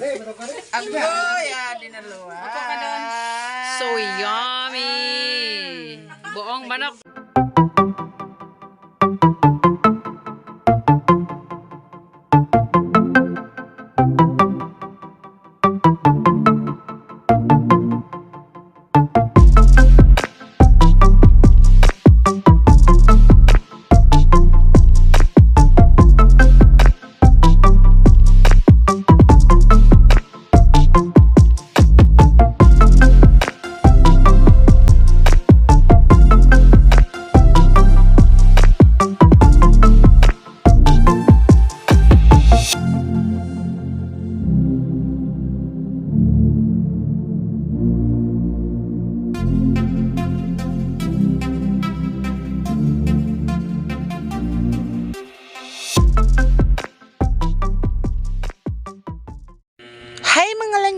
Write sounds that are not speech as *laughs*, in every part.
Agoy, ah, dinaluwa. So yummy! Buong manok.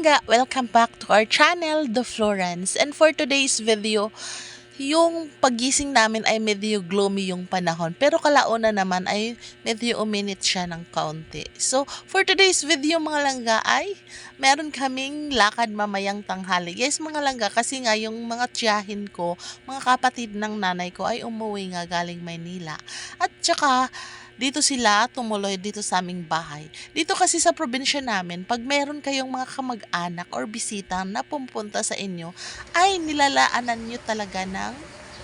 Langga! Welcome back to our channel, The Florence. And for today's video, yung pagising namin ay medyo gloomy yung panahon. Pero kalauna naman ay medyo uminit siya ng kaunti. So, for today's video mga langga ay meron kaming lakad mamayang tanghali. Yes mga langga, kasi nga yung mga tiyahin ko, mga kapatid ng nanay ko ay umuwi nga galing Maynila. At tsaka, dito sila tumuloy dito sa aming bahay. Dito kasi sa probinsya namin, pag meron kayong mga kamag-anak or bisita na pumunta sa inyo, ay nilalaanan nyo talaga ng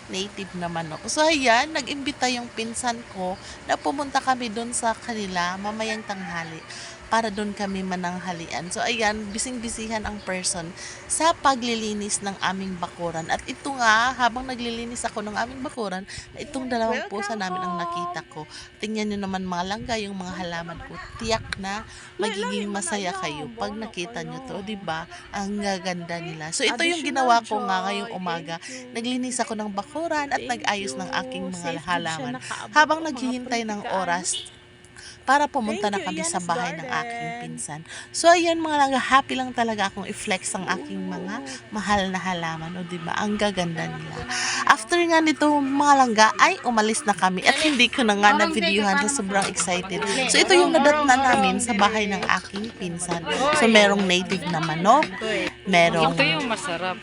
native na manok. So ayan, nag-imbita yung pinsan ko na pumunta kami doon sa kanila mamayang tanghali para doon kami mananghalian. So ayan, bising-bisihan ang person sa paglilinis ng aming bakuran. At ito nga, habang naglilinis ako ng aming bakuran, itong dalawang pusa namin ang nakita ko. Tingnan nyo naman mga langga yung mga halaman ko. Tiyak na magiging masaya kayo pag nakita nyo to, di ba? Ang gaganda nila. So ito yung ginawa ko nga ngayong umaga. Naglinis ako ng bakuran at nag-ayos ng aking mga halaman. Habang naghihintay ng oras para pumunta na kami sa bahay ng aking pinsan. So ayan mga langga, happy lang talaga akong i-flex ang aking mga mahal na halaman. O diba, ang gaganda nila. After nga nito mga langga, ay umalis na kami at hindi ko na nga na-videohan sa sobrang excited. So ito yung nadatna namin sa bahay ng aking pinsan. So merong native na manok, merong Ito yung masarap.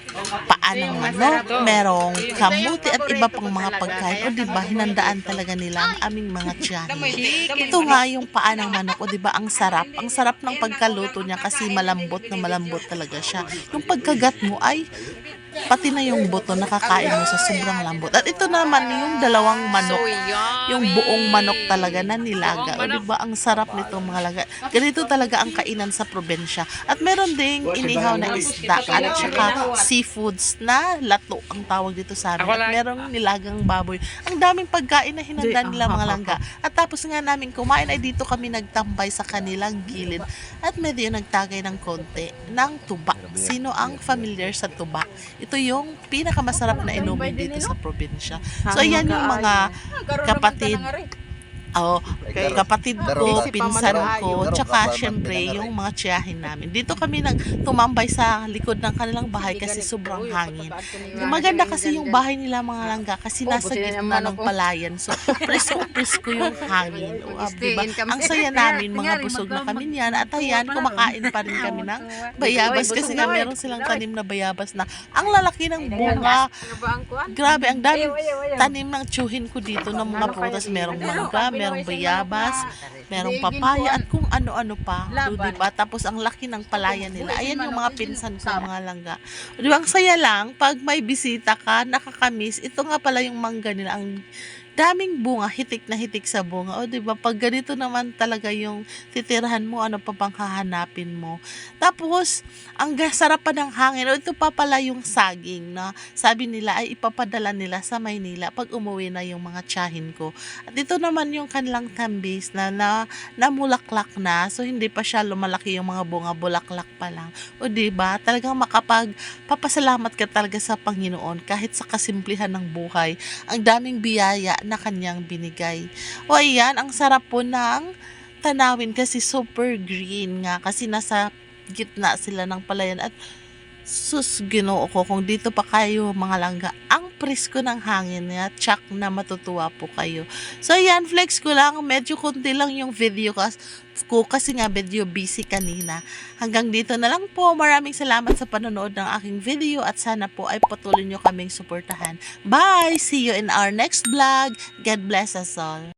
paanang manok, merong kamuti at iba pang mga pagkain. O diba, hinandaan talaga nila ang aming mga tiyahin. Ito nga yung paa ng manok, o diba, ang sarap. Ang sarap ng pagkaluto niya kasi malambot na malambot talaga siya. Yung pagkagat mo ay pati na yung buto nakakain mo sa sobrang lambot. At ito naman yung dalawang manok. Yung buong manok talaga na nilaga. O diba, ang sarap nito mga laga. Ganito talaga ang kainan sa probinsya. At meron ding inihaw na isda at saka seafoods na lato ang tawag dito sa amin. At merong nilagang baboy. Ang daming pagkain na hinanda nila mga langga. At tapos nga namin kumain ay dito kami nagtambay sa kanilang gilid. At medyo nagtagay ng konti ng tuba. Sino ang familiar sa tuba? Ito yung pinakamasarap na inumin dito sa probinsya. So ayan yung mga kapatid Oh, kapatid ko, pinsan ko, tsaka syempre yung mga tiyahin namin. Dito kami nag tumambay sa likod ng kanilang bahay kasi sobrang hangin. Yung maganda kasi yung bahay nila mga langga kasi nasa gitna ng palayan. So, *laughs* presko-presko yung hangin. O, ah, diba? Ang saya namin, mga busog na kami niyan. At ayan, kumakain pa rin kami ng bayabas kasi nga meron silang tanim na bayabas na ang lalaki ng bunga. Grabe, ang daming tanim ng tsuhin ko dito ng mga prutas. Merong mangga, merong bayabas, merong papaya, at kung ano-ano pa. So, diba? Tapos ang laki ng palaya nila. Ayan yung mga pinsan ko, mga langga. Di ba, ang saya lang, pag may bisita ka, nakakamiss, ito nga pala yung mangga nila. Ang daming bunga, hitik na hitik sa bunga. O, di ba? Pag ganito naman talaga yung titirahan mo, ano pa bang hahanapin mo. Tapos, ang sarap pa ng hangin. O, ito pa pala yung saging na sabi nila ay ipapadala nila sa Maynila pag umuwi na yung mga tiyahin ko. At ito naman yung kanilang tambis na, na namulaklak na. So, hindi pa siya lumalaki yung mga bunga, bulaklak pa lang. O, di ba? Talagang makapag papasalamat ka talaga sa Panginoon kahit sa kasimplihan ng buhay. Ang daming biyaya na kanyang binigay. O, ayan, ang sarap po ng tanawin kasi super green nga kasi nasa gitna sila ng palayan at sus ginoo ko kung dito pa kayo mga langga ang presko ng hangin niya tsak na matutuwa po kayo so yan flex ko lang medyo konti lang yung video ko kasi nga video busy kanina. Hanggang dito na lang po. Maraming salamat sa panonood ng aking video at sana po ay patuloy nyo kaming suportahan. Bye! See you in our next vlog. God bless us all.